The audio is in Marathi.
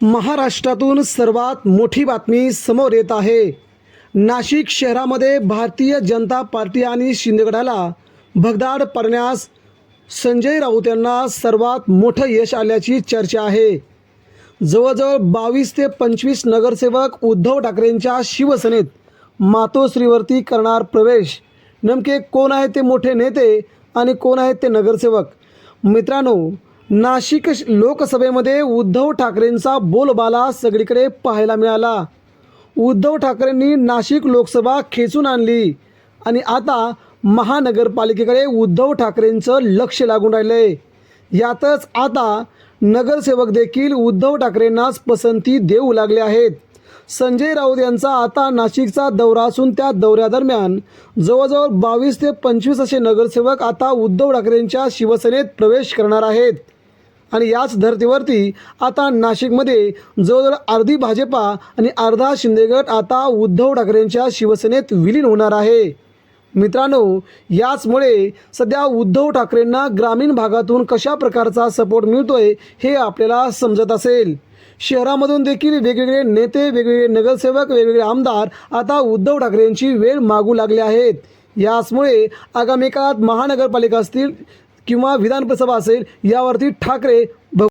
महाराष्ट्रातून सर्वात मोठी बातमी समोर येत आहे. नाशिक शहरामध्ये भारतीय जनता पार्टी आणि शिंदेगडाला भगदाड पडण्यास संजय राऊत यांना सर्वात मोठं यश आल्याची चर्चा आहे. जवळजवळ बावीस ते पंचवीस नगरसेवक उद्धव ठाकरेंच्या शिवसेनेत मातोश्रीवरती करणार प्रवेश. नेमके कोण आहेत ते मोठे नेते आणि कोण आहेत ते नगरसेवक? मित्रांनो नाशिक लोकसभेमध्ये उद्धव ठाकरेंचा बोलबाला सगळीकडे पाहायला मिळाला. उद्धव ठाकरेंनी नाशिक लोकसभा खेचून आणली आणि आता महानगरपालिकेकडे उद्धव ठाकरेंचं लक्ष लागून राहिले. यातच आता नगरसेवक देखील उद्धव ठाकरेंनाच पसंती देऊ लागले आहेत. संजय राऊत यांचा आता नाशिकचा दौरा असून त्या दौऱ्यादरम्यान जवळजवळ बावीस ते पंचवीस असे नगरसेवक आता उद्धव ठाकरेंच्या शिवसेनेत प्रवेश करणार आहेत. आणि याच धर्तीवरती आता नाशिकमध्ये जवळजवळ अर्धी भाजपा आणि अर्धा शिंदेगड आता उद्धव ठाकरेंच्या शिवसेनेत विलीन होणार आहे. मित्रांनो याचमुळे सध्या उद्धव ठाकरेंना ग्रामीण भागातून कशा प्रकारचा सपोर्ट मिळतोय हे आपल्याला समजत असेल. शहरामधून देखील वेगवेगळे नेते वेगवेगळे नगरसेवक वेगवेगळे आमदार आता उद्धव ठाकरेंची वेळ मागू लागले आहेत. याचमुळे आगामी काळात महानगरपालिका असतील किंवा विधान असेल यावरती ठाकरे